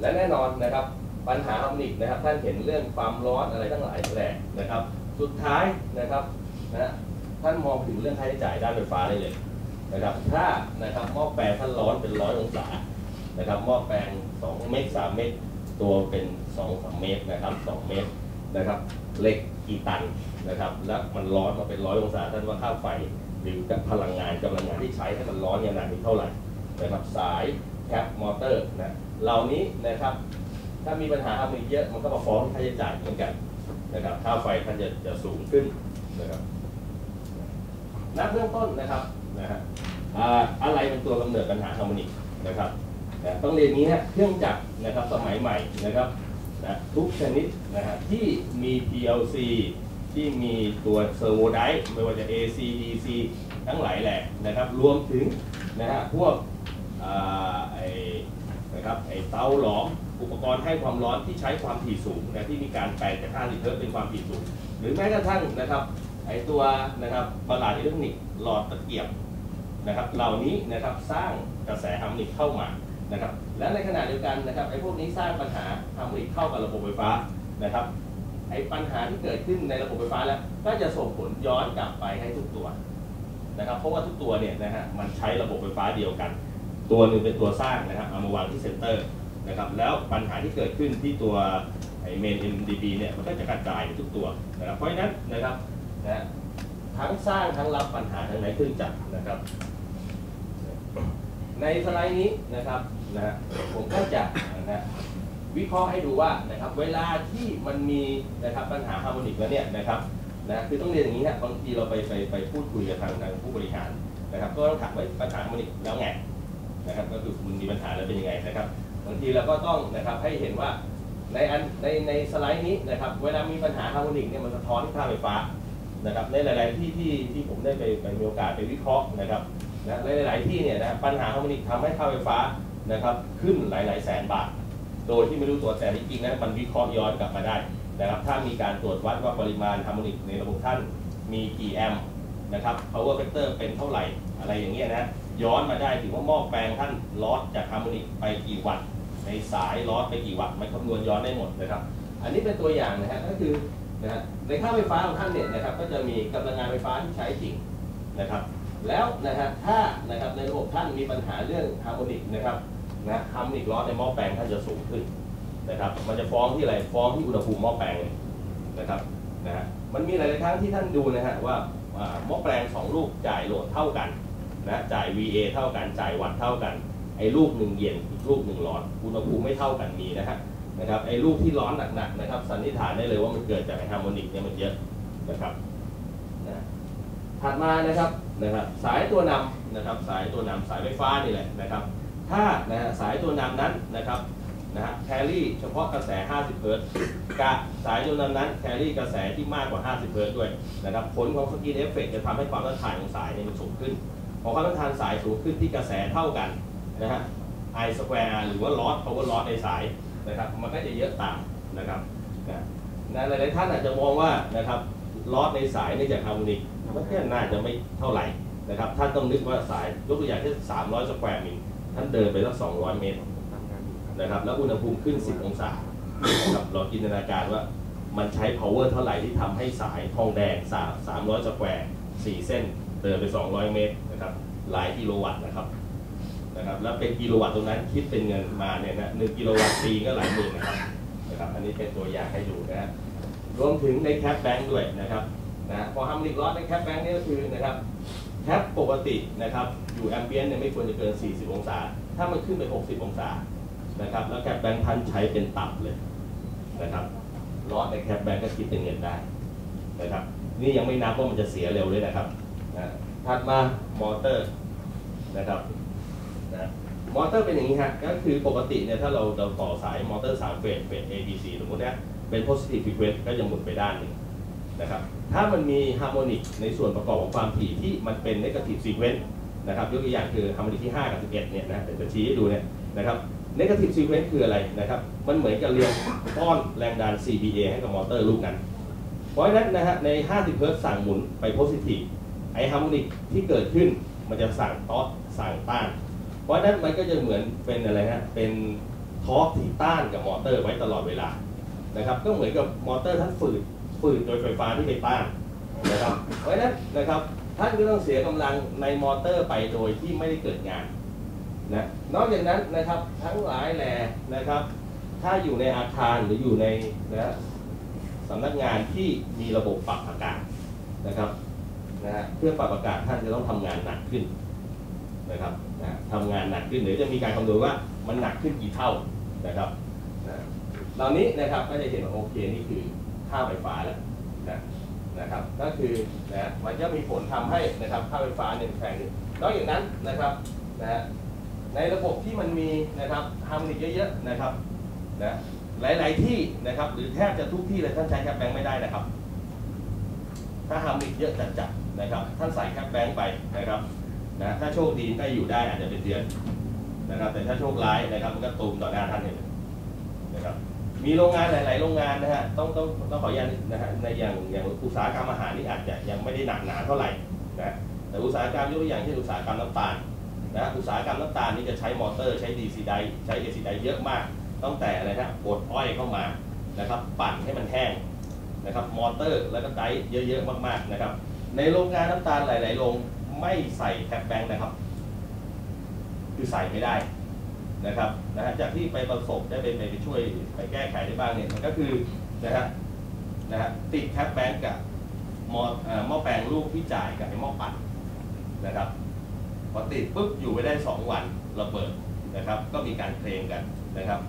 และแน่นอนนะครับปัญหาฮาร์โมนิกนะครับท่านเห็นเรื่องความร้อนอะไรทั้งหลายแหล่นะครับ สุดท้ายนะครับนะท่านมองถึงเรื่องค่าใช้จ่ายด้านไฟฟ้าได้เลยนะครับ ถ้านะครับหม้อแปลงท่านร้อนเป็นร้อยองศานะครับหม้อแปลง2เมตร3เมตร ตัวเป็น2 3เมตรนะครับ2เมตรนะครับเหล็กกี่ตันนะครับ แล้วมันร้อนมาเป็นร้อยองศาท่านว่าค่าไฟหรือพลังงานกำลังงานที่ใช้ให้มันร้อนอย่างนั้นเท่าไหร่นะครับสายแคปมอเตอร์นะ เหล่านี้นะครับ ถ้ามีปัญหาฮาร์โมนิกเยอะมันก็มาฟ้องค่าใช้จ่ายเหมือนกันนะครับค่าไฟท่านจะจะสูงขึ้นนะครับนับเบื้องต้นนะครับนะฮะอะไรเป็นตัวกำเนิดปัญหาฮาร์โมนิกนะครับต้องเรียนนี้นะเครื่องจักรนะครับสมัยใหม่นะครับนะทุกชนิดนะฮะที่มี PLC ที่มีตัวเซอร์โวไดไม่ว่าจะ AC DC ทั้งหลายแหละนะครับ รวมถึงนะฮะพวกอ่าไอ นะครับไอเตาหลอมอุปกรณ์ให้ความร้อนที่ใช้ความถี่สูงนะที่มีการแปลงจาก5ลิตรเป็นความถี่สูง หรือแม้กระทั่งนะครับไอตัวนะครับประหลาดอิเล็กทรอนิกส์หลอดตะเกียบนะครับเหล่านี้นะครับสร้างกระแสฮาร์โมนิกเข้ามานะครับและในขณะเดียวกันนะครับไอพวกนี้สร้างปัญหาฮาร์โมนิกเข้ากับระบบไฟฟ้านะครับไอปัญหาที่เกิดขึ้นในระบบไฟฟ้าแล้วก็จะส่งผลย้อนกลับไปให้ทุกตัวนะครับเพราะว่าทุกตัวเนี่ยนะฮะมันใช้ระบบไฟฟ้าเดียวกัน ตัวหนึ่งเป็นตัวสร้างนะครับเอามาวางที่เซ็นเตอร์นะครับแล้วปัญหาที่เกิดขึ้นที่ตัวไอเมน MDB เนี่ยมันก็จะกระจายไปทุกตัวนะครับเพราะฉะนั้นนะครับนะทั้งสร้างทั้งรับปัญหาทั้งในเครื่องจักนะครับ ในสไลด์นี้นะครับนะผมก็จะนะวิเคราะห์ให้ดูว่านะครับเวลาที่มันมีนะครับปัญหาฮาร์โมนิกแล้วเนี่ยนะครับนะคือต้องเรียนอย่างนี้นะบางทีเราไปไปไปพูดคุยกับทางทางผู้บริหารนะครับ ก็ต้องถามว่าปัญหาฮาร์โมนิกแล้วไง นะครับก็คือคุณมีปัญหาแล้วเป็นยังไงนะครับบางทีเราก็ต้องนะครับให้เห็นว่าในอันในในสไลด์นี้นะครับเวลามีปัญหาฮาร์โมนิกเนี่ยมันสะท้อนที่ค่าไฟฟ้านะครับในหลาย ๆ ที่ที่ที่ผมได้ไปไปมีโอกาสไปวิเคราะห์นะครับนะในหลาย ๆ ที่เนี่ยนะปัญหาฮาร์โมนิกทำให้ค่าไฟฟ้านะครับขึ้นหลาย ๆ แสนบาท โดยที่ไม่รู้ตัวแต่จริงๆนะมันวิเคราะห์ย้อนกลับมาได้นะครับถ้ามีการตรวจวัดว่าปริมาณฮาร์โมนิกในระบบท่านมีกี่แอมป์นะครับ power factor เป็นเท่าไหร่อะไรอย่างเงี้ยนะ ย้อนมาได้ถึงว่าหม้อแปลงท่านลอสจากฮาร์โมนิกไปกี่วัตต์ในสายลอสไปกี่วัตต์มันคำนวณย้อนได้หมดนะครับ อันนี้เป็นตัวอย่างนะฮะก็คือนะฮะในค่าไฟฟ้าของท่านเนี่ยนะครับก็จะมีกำลังงานไฟฟ้าที่ใช้จริงนะครับ แล้วนะฮะถ้านะครับในระบบท่านมีปัญหาเรื่องฮาร์โมนิกนะครับนะฮาร์โมนิกลอสในหม้อแปลงท่านจะสูงขึ้นนะครับ มันจะฟ้องที่อะไรฟ้องที่อุณหภูมิหม้อแปลงนะครับนะฮะมันมีหลายครั้งที่ท่านดูนะฮะว่าอ่าหม้อแปลงสองลูกจ่ายโหลดเท่ากัน นะจ่าย VA เท่ากันจ่ายวัตเท่ากัน ไอ้ลูกหนึ่งเย็นอีกลูกหนึ่งร้อนอุณหภูมิไม่เท่ากันมีนะฮะนะครับไอ้ลูกที่ร้อนหนักๆนะครับสันนิษฐานได้เลยว่ามันเกิดจากไอฮาร์โมนิกเนี่ยมันเยอะนะครับนะถัดมานะครับนะครับ สายตัวนำนะครับ สายตัวนำสายไฟฟ้านี่แหละนะครับ ถ้านะฮะสายตัวนำนั้นนะครับนะฮะแครี่เฉพาะกระแส 50 เฮิรตกับสายตัวนำนั้นแครี่กระแสที่มากกว่า 50 เฮิรตด้วยนะครับผลของสกินเอฟเฟกจะทำให้ความต้านทานของสายเนี่ยมันสูงขึ้น พอความต้านทานสายสูงขึ้นที่กระแสเท่ากันนะฮะ I square หรือว่า loss power loss ในสายนะครับมันก็จะเยอะตามนะครับนะหลายๆท่านอาจจะมองว่านะครับ l o s ในสายเนื่องจากฮาร์โมนิกมันก็น่าจะไม่เท่าไหร่นะครับท่านต้องนึกว่าสายยกตัวอย่างที่300สแควร์มิลท่านเดินไปสัก200 เมตรนะครับแล้วอุณหภูมิขึ้น 10 องศานะครับเราจินตนาการว่ามันใช้ power เท่าไหร่ที่ทำให้สายทองแดง 3 300สแควร์4เส้น เดินไป 200 เมตร นะครับหลายกิโลวัตต์นะครับนะครับแล้วเป็นกิโลวัตต์ตรงนั้นคิดเป็นเงินมาเนี่ยนะหนึ่งกิโลวัตต์ปีก็หลายหมื่นนะครับนะครับอันนี้เป็นตัวอย่างให้ดูนะฮะรวมถึงในแคปแบงค์ด้วยนะครับนะพอทำลิกลอสในแคปแบงค์นี่ก็คือนะครับแคปปกตินะครับอยู่แอมเบียนเนี่ยไม่ควรจะเกิน 40 องศา ถ้ามันขึ้นไป 60 องศานะครับแล้วแคปแบงค์ท่านใช้เป็นต่ำเลยนะครับลอสในแคปแบงค์ก็คิดเป็นเงินได้นะครับนี่ยังไม่นับว่ามันจะเสียเร็วเลยนะครับนะ ถัดมามอเตอร์นะครับนะมอเตอร์เป็นอย่างนี้ฮะก็คือปกติเนี่ยถ้าเราเราต่อสายมอเตอร์สามเฟสเฟส A B C สมมติเนี่ยเป็น positive frequency ก็จะหมุนไปด้านหนึ่งนะครับถ้ามันมีฮาร์โมนิกในส่วนประกอบของความถี่ที่มันเป็น negative sequence นะครับยกตัวอย่างคือฮาร์โมนิกที่ 5 กับ 11เนี่ยนะเดี๋ยวจะชี้ให้ดูเนี่ยนะครับ negative sequence คืออะไรนะครับมันเหมือนกับเรียงป้อนแรงดัน CBA ให้กับมอเตอร์ลูกนั้น เพราะฉะนั้นนะฮะใน 50 เฮิร์ตซ์สั่งหมุนไปโพซิทีฟไอ ฮาร์โมนิกที่เกิดขึ้นมันจะสั่งต้อสั่งต้าน เพราะนั้นมันก็จะเหมือนเป็นอะไรฮะเป็นทอร์กที่ต้านกับมอเตอร์ไว้ตลอดเวลานะครับก็เหมือนกับมอเตอร์ท่านฝืดฝืดโดยไฟฟ้าที่ไปต้านนะครับเพราะนั้นนะครับท่านก็ต้องเสียกำลังในมอเตอร์ไปโดยที่ไม่ได้เกิดงานนะนอกจากนั้นนะครับทั้งหลายแหล่นะครับ ถ้าอยู่ในอาคารหรืออยู่ในนะสำนักงานที่มีระบบปรับอากาศนะครับ นะฮะเครื่อปรับอากาศท่านจะต้องทำงานหนักขึ้นนะครับนะทำงานหนักขึ้นเดี๋ยวจะมีการคำนวณว่ามันหนักขึ้นกี่เท่านะครับนะเหล่านี้นะครับก็จะเห็นว่าโอเคนี่คือค่าไฟฟ้าแล้วนะนะครับก็คือนะมันจะมีผลทำให้นะครับค่าไฟฟ้าเนี่ยแพงขึ้นนอกจากนั้นนะครับนะในระบบที่มันมีนะครับฮาร์โมนิกเยอะๆนะครับนะหลาย ๆที่นะครับหรือแทบจะทุกที่เลยท่านใช้แคปแบงค์ไม่ได้นะครับ ถ้าฮาร์มนิกเยอะจัดๆ นะครับท่านใส่แคปแบงค์ไปนะครับนะถ้าโชคดีได้อยู่ได้อาจจะเป็นเดือนนะครับแต่ถ้าโชคร้ายนะครับมันก็ตูมต่อหน้าท่านเลยนะครับมีโรงงานหลาย ๆ โรงงานนะฮะต้องต้องต้องขออนุญาตนะฮะในอย่างอย่างอุตสาหกรรมอาหารนี่อาจจะยังไม่ได้หนักหนาเท่าไหร่นะแต่อุตสาหกรรมยกตัวอย่างเช่นอุตสาหกรรมน้ำตาลนะอุตสาหกรรมน้ำตาลนี่จะใช้มอเตอร์ใช้ดีซีไดใช้เอซีไดเยอะมากตั้งแต่อะไรนะบดอ้อยเข้ามานะครับปั่นให้มันแห้งนะครับมอเตอร์แล้วก็ไดร์เยอะ ๆ มาก ๆ นะครับ ในโรงงานน้ำตาลหลาย ๆ โรงไม่ใส่แคปแบงค์นะครับ คือใส่ไม่ได้นะครับนะฮะจากที่ไปประสบได้ไปไปไปช่วยไปแก้ไขได้บ้างเนี่ยมันก็คือนะฮะนะฮะติดแคปแบงค์กับหมอเอ่อหม้อแปลงลูกที่จ่ายกับไอ้หม้อปั่นนะครับพอติดปุ๊บอยู่ไปได้สองวันระเบิดนะครับ ก็มีการเคลมกันนะครับ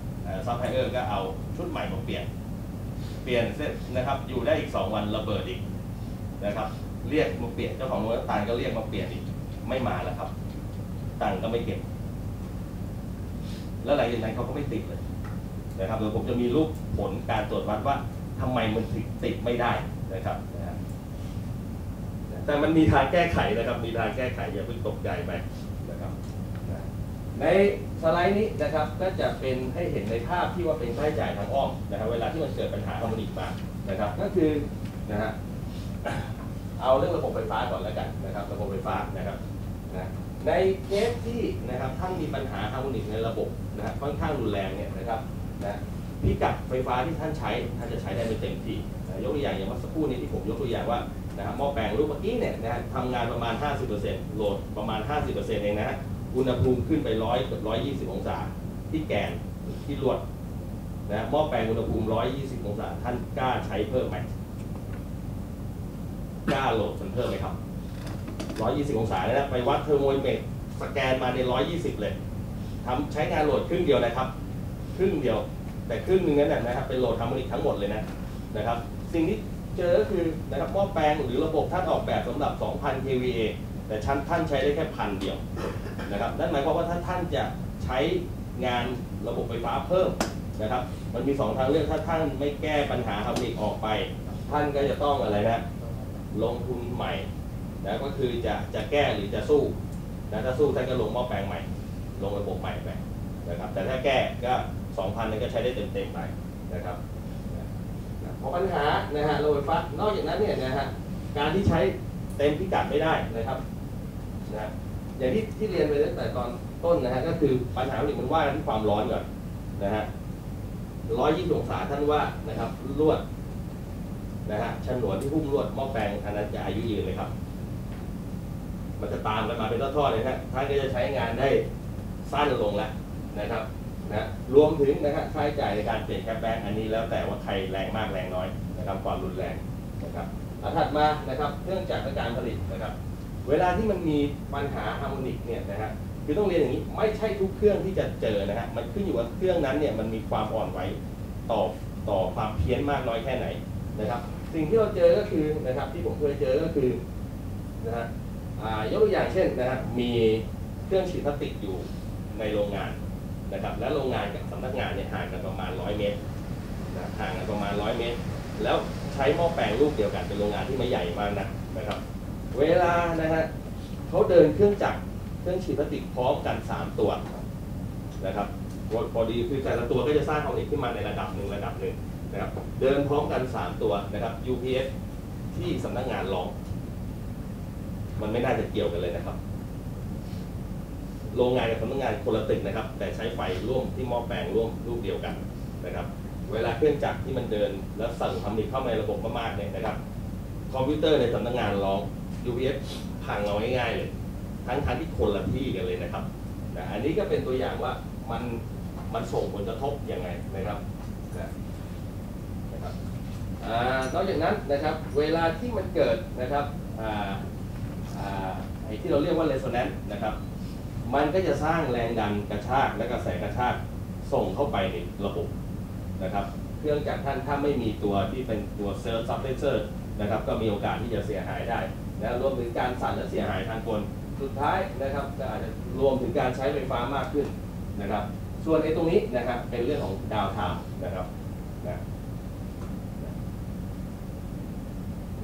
ซัพพลายเออร์ก็เอาชุดใหม่มาเปลี่ยน เปลี่ยนเสร็จนะครับอยู่ได้อีก 2 วันระเบิดอีกนะครับ เรียกมาเปลี่ยนเจ้าของโรงน้ำตาลก็เรียกมาเปลี่ยนอีกไม่มาแล้วครับ ตังก็ไม่เก็บ แล้วหลังจากนั้นเขาก็ไม่ติดเลยนะครับเดี๋ยวผมจะมีรูปผลการตรวจวัดว่าทำไมมันติดไม่ได้นะครับแต่มันมีทางแก้ไขนะครับ มีทางแก้ไขอย่าเพิ่งตกใจไปนะครับในสไลด์นี้นะครับก็จะเป็นให้เห็นในภาพที่ว่าเป็นค่าใช้จ่ายทางอ้อมนะครับเวลาที่มันเกิดปัญหาฮาร์โมนิกมานะครับ ก็คือนะฮะ เอาเรื่องระบบไฟฟ้าก่อนแล้วกันนะครับระบบไฟฟ้านะครับนะในเคสที่นะครับท่านมีปัญหาฮาร์โมนิกในระบบนะฮะค่อนข้างรุนแรงเนี่ยนะครับนะพิกัดไฟฟ้าที่ท่านใช้ท่านจะใช้ได้ไม่เต็มที่นะยกตัวอย่างอย่างเมื่อสักครู่นี้ที่ผมยกตัวอย่างว่านะครับหม้อแปลงรูปเมื่อกี้เนี่ยนะทำงานประมาณ 50%โหลดประมาณ 50%เองนะฮะอุณหภูมิขึ้นไปร้อยเกือบ120องศา ที่แกนที่ลวดนะหม้อแปลงอุณหภูมิ120องศา ท่านกล้าใช้เพิ่มไหม กล้าโหลดมันเพิ่มไหมครับ 120 องศาเลยนะไปวัดเทอร์โมเมตรสแกนมาใน 120 เลยทำใช้งานโหลดครึ่งเดียวนะครับ ครึ่งเดียว แต่ครึ่งนึงนั้นนะครับเป็นโหลดทำมันอีกทั้งหมดเลยนะนะครับ สิ่งที่เจอก็คือนะครับหม้อแปลงหรือระบบท่านออกแบบสำหรับ 2,000 kVA แต่ชั้นท่านใช้ได้แค่พันเดียวนะครับนั่นหมายความว่าถ้าท่านจะใช้งานระบบไฟฟ้าเพิ่มนะครับ มันมีสองทางเลือกถ้าท่านไม่แก้ปัญหาฮาร์โมนิกออกไป ท่านก็จะต้องอะไรนะ ลงทุนใหม่นะก็คือจะจะแก้หรือจะสู้นะถ้าสู้ท่านก็ลงหม้อแปลงใหม่ ลงระบบใหม่ไปนะครับแต่ถ้าแก้ก็สองพันนั้นก็ใช้ได้เต็มๆไปนะครับนะพอปัญหานะฮะโระบไฟฟ้านอกจากนั้นเนี่ยนะฮะการที่ใช้เต็มพิกัดไม่ได้นะครับนะอย่างที่ที่เรียนไปตั้งแต่ตอนต้นนะฮะก็คือปัญหาหนึ่งมันว่าที่ความร้อนก่อนนะฮะร้อยยี่สิบองศาท่านว่านะครับลวด นะฮะฉนวนที่หุ้มลวดหม้อแปลงอันนั้นจะอายุยืนเลยครับ มันจะตามกันมาเป็นทอดๆเลยนะท่านก็จะใช้งานได้สั้นลงแล้วนะครับนะรวมถึงนะฮะค่าใช้จ่ายในการเปลี่ยนแคปแบงอันนี้แล้วแต่ว่าใครแรงมากแรงน้อยนะครับความรุนแรงนะครับอะถัดมานะครับเครื่องจักรและการผลิตนะครับ เวลาที่มันมีปัญหาฮาร์โมนิกเนี่ยนะฮะคือต้องเรียนอย่างนี้ไม่ใช่ทุกเครื่องที่จะเจอนะฮะมันขึ้นอยู่กับเครื่องนั้นเนี่ยมันมีความอ่อนไหวต่อต่อความเพี้ยนมากน้อยแค่ไหนนะครับ สิ่งที่เราเจอก็คือนะครับที่ผมเคยเจอก็คือนะฮะยกตัวอย่างเช่นนะฮะมีเครื่องฉีดพลาสติกอยู่ในโรงงานนะครับและโรงงานกับสำนักงานเนี่ยห่างกันประมาณ 100 เมตรนะห่างกันประมาณ 100 เมตร แล้วใช้หม้อแปลงรูปเดียวกันเป็นโรงงานที่ไม่ใหญ่มากนะนะครับ เวลานะฮะเขาเดินเครื่องจักรเครื่องฉีดพลาสติกพร้อมกัน 3 ตัวนะครับพอดีคือแต่ละตัวก็จะสร้างความเอกขึ้นมาในระดับหนึ่งระดับหนึ่ง นะครับเดินพร้อมกัน 3 ตัวนะครับ UPS ที่สำนักงานร้อง มันไม่น่าจะเกี่ยวกันเลยนะครับ โรงงานกับสำนักงานคนละตึกนะครับ แต่ใช้ไฟร่วมที่หม้อแปลงร่วมรูปเดียวกันนะครับ เวลาเครื่องจักรที่มันเดิน แล้วสั่งทำนิเข้าในระบบมากๆเนี่ยนะครับ คอมพิวเตอร์ในสำนักงานร้อง UPS พังเอาง่ายๆเลย ทั้งทที่คนละที่กันเลยนะครับนะอันนี้ก็เป็นตัวอย่างว่ามันมันส่งผลกระทบยังไงนะครับนะ นอกจากนั้นนะครับเวลาที่มันเกิดนะครับอ่าอ่าไอ้ที่เราเรียกว่า resonance นะครับมันก็จะสร้างแรงดันกระชากและกระแสกระชากส่งเข้าไปในระบบนะครับเครื่องจักรท่านถ้าไม่มีตัวที่เป็นตัวเซอร์ซับเพเซอร์นะครับก็มีโอกาสที่จะเสียหายได้นะรวมถึงการสั่นและเสียหายทางกลสุดท้ายนะครับก็อาจจะรวมถึงการใช้ไฟฟ้ามากขึ้นนะครับส่วนไอ้ตรงนี้นะครับเป็นเรื่องของดาวไทม์นะครับนะ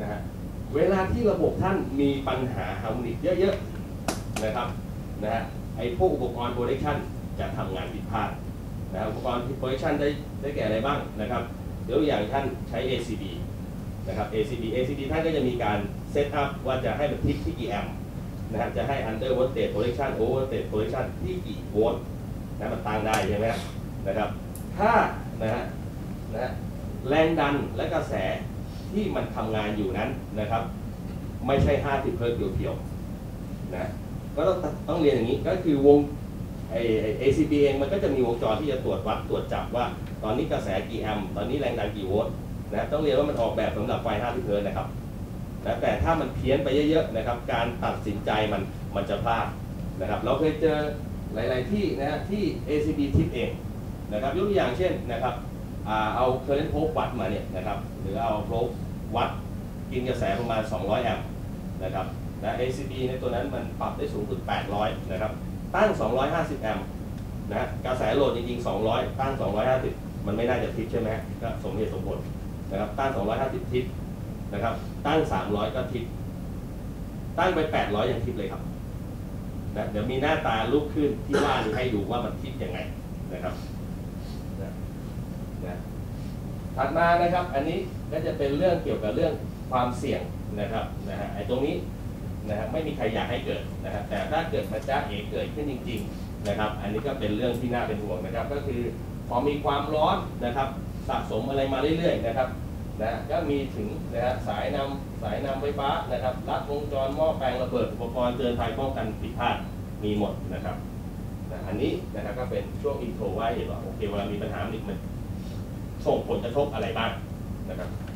นะฮะเวลาที่ระบบท่านมีปัญหาฮาร์โมนิกเยอะๆนะครับนะฮะไอ้พวกอุปกรณ์โปรดักชันจะทำงานผิดพลาดนะครับอุปกรณ์โปรดักชันได้ได้แก่อะไรบ้างนะครับยกตัวอย่างท่านใช้ ACB นะครับ ACB ACB ท่านก็จะมีการเซตอัพว่าจะให้มันทิกที่กี่แอมป์นะครับจะให้ under voltage protection over voltage protection ที่กี่โวลต์นะมันตั้งได้ใช่ไหมนะครับ ถ้านะฮะนะฮะแรงดันและกระแส ที่มันทำงานอยู่นั้นนะครับ ไม่ใช่ 50 เฮิร์ตเพียวๆนะก็ต้องต้องเรียนอย่างนี้ก็คือวงไอ้ ACB เองมันก็จะมีวงจรที่จะตรวจวัดตรวจจับว่า ตอนนี้กระแสกี่แอมป์ตอนนี้แรงดันกี่โวลต์นะต้องเรียนว่ามันออกแบบสำหรับไฟ 50 เฮิร์ตนะครับนะแต่ถ้ามันเพี้ยนไปเยอะๆนะครับ การตัดสินใจมันมันจะพลาดนะครับ เราเคยเจอหลาย ๆ ที่นะฮะที่ ACB ทิปเองนะครับยกตัวอย่างเช่นนะครับอ่าเอา current probe วัดมาเนี่ยนะครับหรือเอา probe วัดกินกระแสประมาณ 200 แอมป์นะครับนะ ACB ในตัวนั้นมันปรับได้สูงสุด 800 นะครับ ตั้ง 250 แอมป์นะกระแสโหลดจริงๆ 200 ตั้ง 250 มันไม่น่าจะทิศใช่ไหมก็สมเหตุสมผลนะครับ ตั้ง 250 ทิศนะครับ ตั้ง 300 ก็ทิศ ตั้งไป 800 ยังทิศเลยครับนะเดี๋ยวมีหน้าตารูปขึ้นที่ว่านี้ให้ดูว่ามันทิศยังไงนะครับนะนะ ถัดมานะครับ อันนี้ก็จะเป็นเรื่องเกี่ยวกับเรื่องความเสี่ยงนะครับนะฮะไอ้ตรงนี้นะฮะไม่มีใครอยากให้เกิดนะครับแต่ถ้าเกิดมันจ้าเอเกิดขึ้นจริง ๆนะครับ อันนี้ก็เป็นเรื่องที่น่าเป็นห่วงนะครับ ก็คือพอมีความร้อนนะครับสะสมอะไรมาเรื่อยๆนะครับนะก็มีถึงนะฮะสายนำสายนำไฟฟ้านะครับลัดวงจรหม้อแปลงระเบิดอุปกรณ์เตือนภัยป้องกันผิดพลาดมีหมดนะครับนะอันนี้นะครับก็เป็นช่วงอินโทรไว้เห็นว่าโอเคเวลามีปัญหามันมัน ส่งผลกระทบอะไรบ้างนะครับ